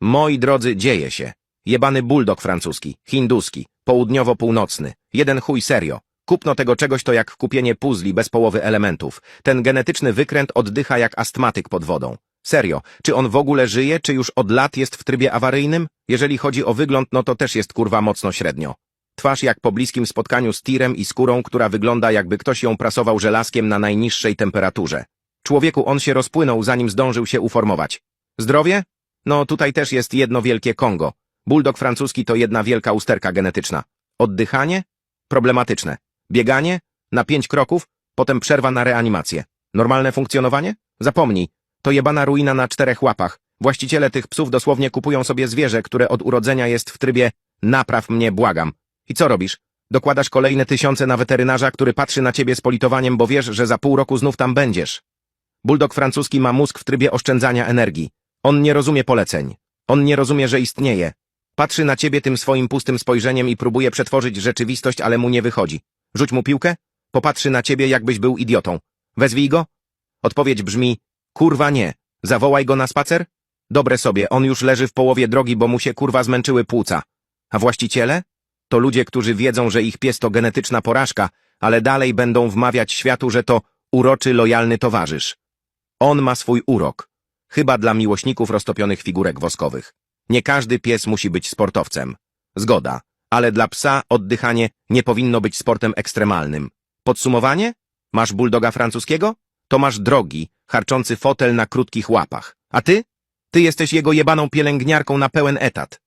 Moi drodzy, dzieje się. Jebany bulldog francuski, hinduski, południowo-północny. Jeden chuj serio. Kupno tego czegoś to jak kupienie puzli bez połowy elementów. Ten genetyczny wykręt oddycha jak astmatyk pod wodą. Serio, czy on w ogóle żyje, czy już od lat jest w trybie awaryjnym? Jeżeli chodzi o wygląd, no to też jest kurwa mocno średnio. Twarz jak po bliskim spotkaniu z tirem i skórą, która wygląda jakby ktoś ją prasował żelazkiem na najniższej temperaturze. Człowieku on się rozpłynął, zanim zdążył się uformować. Zdrowie? No tutaj też jest jedno wielkie Kongo. Bulldog francuski to jedna wielka usterka genetyczna. Oddychanie? Problematyczne. Bieganie? Na pięć kroków? Potem przerwa na reanimację. Normalne funkcjonowanie? Zapomnij. To jebana ruina na czterech łapach. Właściciele tych psów dosłownie kupują sobie zwierzę, które od urodzenia jest w trybie napraw mnie, błagam. I co robisz? Dokładasz kolejne tysiące na weterynarza, który patrzy na ciebie z politowaniem, bo wiesz, że za pół roku znów tam będziesz. Bulldog francuski ma mózg w trybie oszczędzania energii. On nie rozumie poleceń. On nie rozumie, że istnieje. Patrzy na ciebie tym swoim pustym spojrzeniem i próbuje przetworzyć rzeczywistość, ale mu nie wychodzi. Rzuć mu piłkę? Popatrzy na ciebie, jakbyś był idiotą. Wezwij go? Odpowiedź brzmi, kurwa nie. Zawołaj go na spacer? Dobre sobie, on już leży w połowie drogi, bo mu się kurwa zmęczyły płuca. A właściciele? To ludzie, którzy wiedzą, że ich pies to genetyczna porażka, ale dalej będą wmawiać światu, że to uroczy, lojalny towarzysz. On ma swój urok. Chyba dla miłośników roztopionych figurek woskowych. Nie każdy pies musi być sportowcem. Zgoda. Ale dla psa oddychanie nie powinno być sportem ekstremalnym. Podsumowanie? Masz buldoga francuskiego? To masz drogi, harczący fotel na krótkich łapach. A ty? Ty jesteś jego jebaną pielęgniarką na pełen etat.